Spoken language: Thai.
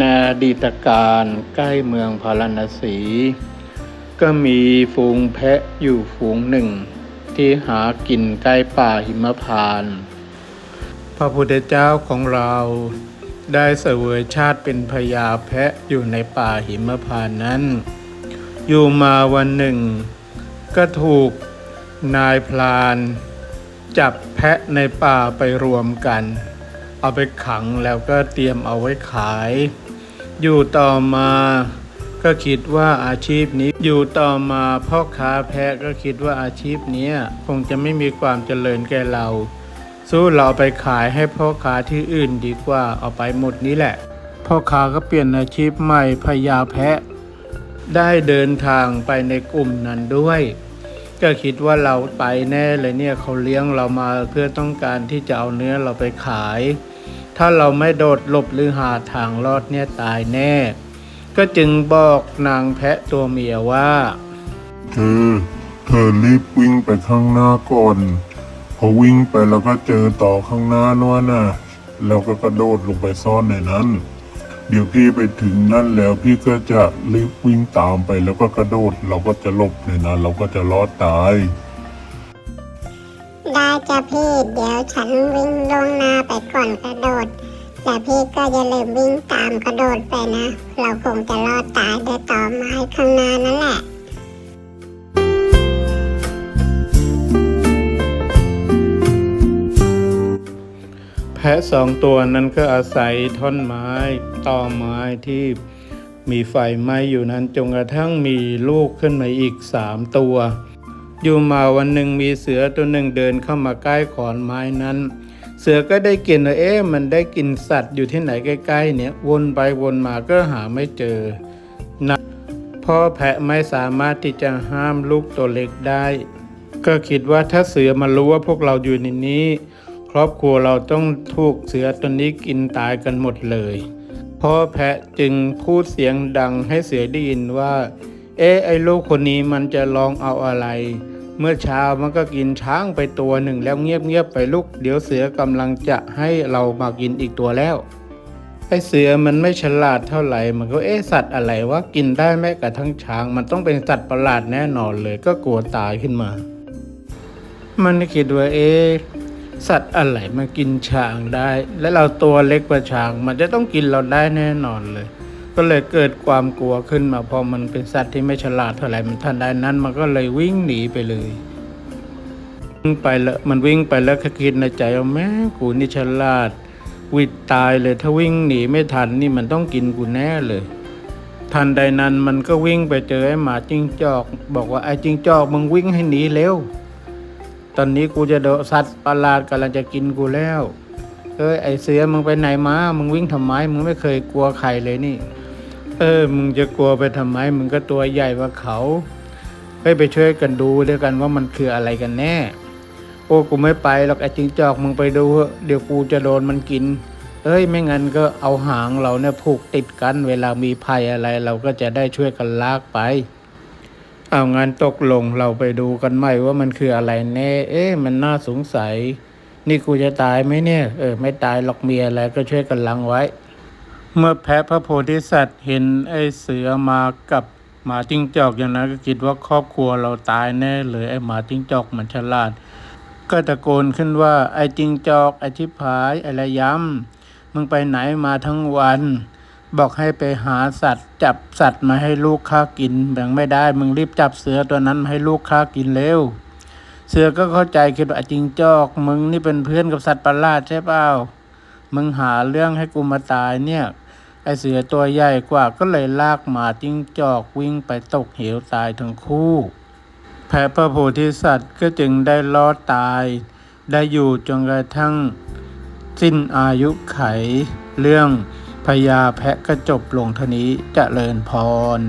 นาดีตการใกล้เมืองพาราณสี ก็มีฝูงแพะอยู่ฝูงหนึ่ง ที่หากินใกล้ป่าหิมพาน พระพุทธเจ้าของเราได้เสวยชาติเป็นพญาแพะอยู่ในป่าหิมพานนั้น อยู่มาวันหนึ่ง ก็ถูกนายพลาน จับแพะในป่าไปรวมกัน เอาไปขังแล้วก็เตรียมเอาไว้ขาย อยู่ต่อมาก็คิดว่าอาชีพนี้อยู่ต่อมาพ่อค้าแพะก็คิดว่าอาชีพนี้คงจะไม่มีความเจริญแก่เรา สู้เราเอาไปขายให้พ่อค้าที่อื่นดีกว่าเอาไปหมดนี้แหละ พ่อค้าก็เปลี่ยนอาชีพใหม่พญาแพะ ได้เดินทางไปในกลุ่มนั้นด้วย ก็คิดว่าเราไปแน่เลยเนี่ยเขาเลี้ยงเรามาเพื่อต้องการที่จะเอาเนื้อเราไปขาย ถ้าเราไม่โดดหลบหรือหาทางรอดเนี่ยตายแน่ ก็จึงบอกนางแพะตัวเมียว่า เธอ เธอรีบวิ่งไปข้างหน้าก่อน พอวิ่งไปแล้วก็เจอต่อข้างหน้านั่นน่ะ แล้วก็กระโดดลงไปซ่อนในนั้น เดี๋ยวพี่ไปถึงนั่นแล้วพี่ก็จะรีบวิ่งตามไปแล้วก็กระโดด เราก็จะหลบในนั้นเราก็จะรอดตาย ได้จ้ะพี่เดี๋ยวฉันวิ่งลงหน้าไปก่อนกระโดดแต่พี่ก็อย่าลืมวิ่งตามกระโดดไปนะ เราคงจะรอดตายด้วยต่อไม้ข้างหน้านั่นแหละแพะสองตัวนั้นก็อาศัยท่อนไม้ต่อไม้ที่มีไฟไหม้อยู่นั้นจนกระทั่งมีลูกขึ้นมาอีกสามตัว อยู่มาวันหนึ่งมีเสือตัวหนึ่งเดินเข้ามาใกล้ขอนไม้นั้น เสือก็ได้กลินว่าเอ๊ะมันได้กลิ่นสัตว์อยู่ที่ไหนใกล้ๆเนี่ยวนไปวนมาก็หาไม่เจอนะพ่อแพะไม่สามารถที่จะห้ามลูกตัวเล็กได้ ก็คิดว่าถ้าเสือมารู้ว่าพวกเราอยู่ในนี้ ครอบครัวเราต้องถูกเสือตัวนี้กินตายกันหมดเลยพ่อแพะจึงพูดเสียงดังให้เสือได้ยินว่า เอ๊ไอ้ลูกคนนี้มันจะลองเอาอะไร เมื่อเช้ามันก็กินช้างไปตัวหนึ่งแล้วเงียบๆไปลูก เดี๋ยวเสือกำลังจะให้เรามากินอีกตัวแล้วไอ้เสือมันไม่ฉลาดเท่าไหร่ มันก็เอ๊ะสัตว์อะไรวะกินได้แม้กระทั่งช้าง มันต้องเป็นสัตว์ประหลาดแน่นอนเลยก็กลัวตายขึ้นมา มันคิดว่าเอ๊ะสัตว์อะไรมากินช้างได้ และเราตัวเล็กกว่าช้าง มันจะต้องกินเราได้แน่นอนเลย ก็เลยเกิดความกลัวขึ้นมาพอมันเป็นสัตว์ที่ไม่ฉลาดเท่าไหร่มันทันใดนั้น มันก็เลยวิ่งหนีไปเลยวิ่งไปแล้วมันวิ่งไปแล้วคิดในใจว่าแม่กูนี่ฉลาดวิดตายเลยถ้าวิ่งหนีไม่ทันนี่มันต้องกินกูแน่เลย ทันใดนั้นมันก็วิ่งไปเจอไอ้หมาจิ้งจอก บอกว่าไอ้จิ้งจอกมึงวิ่งให้หนีเร็วตอนนี้กูจะโดนสัตว์ประหลาดกำลังจะกินกูแล้วเอ้ยไอเสือมึงไปไหนมา มึงวิ่งทำไม มึงไม่เคยกลัวใครเลยนี่ เออ มึงจะกลัวไปทำไม มึงก็ตัวใหญ่กว่าเขาเฮ้ยไปช่วยกันดูด้วยกันว่ามันคืออะไรกันแน่ โอ้กูไม่ไปหรอกไอ้จิงจอกมึงไปดูเดี๋ยวกูจะโดนมันกิน เอ้ยไม่งั้นก็เอาหางเราเนี่ยผูกติดกัน เวลามีภัยอะไรเราก็จะได้ช่วยกันลากไป เอางานตกลงเราไปดูกันไหมว่ามันคืออะไรแน่ เอ๊ะมันน่าสงสัย นี่กูจะตายไหมเนี่ย เออ ไม่ตายหรอกเมียอะไรก็ช่วยกันลังไว้ เมื่อแพะพระโพธิสัตว์เห็นไอ้เสือมากับหมาจิ้งจอกอย่างนั้นก็คิดว่าครอบครัวเราตายแน่เลยไอ้หมาจิ้งจอกมันฉลาด ก็ตะโกนขึ้นว่าไอ้จิ้งจอกไอ้ชิบหายไอ้ระยำมึงไปไหนมาทั้งวัน บอกให้ไปหาสัตว์ จับสัตว์มาให้ลูกข้ากินแบ่งไม่ได้มึงรีบจับเสือตัวนั้นมาให้ลูกข้ากินเร็วเสือก็เข้าใจคิดว่าจิงจอก มึงนี่เป็นเพื่อนกับสัตว์ประหลาดใช่เปล่ามึงหาเรื่องให้กูมาตายเนี่ย ไอเสือตัวใหญ่กว่าก็เลยลากหมาจิ้งจอกวิ่งไปตกเหวตายทั้งคู่ แพะพระโพธิสัตว์ก็จึงได้รอดตาย ได้อยู่จนกระทั่ง สิ้นอายุไข เรื่องพญาแพะก็จบลงเท่านี้เจริญพร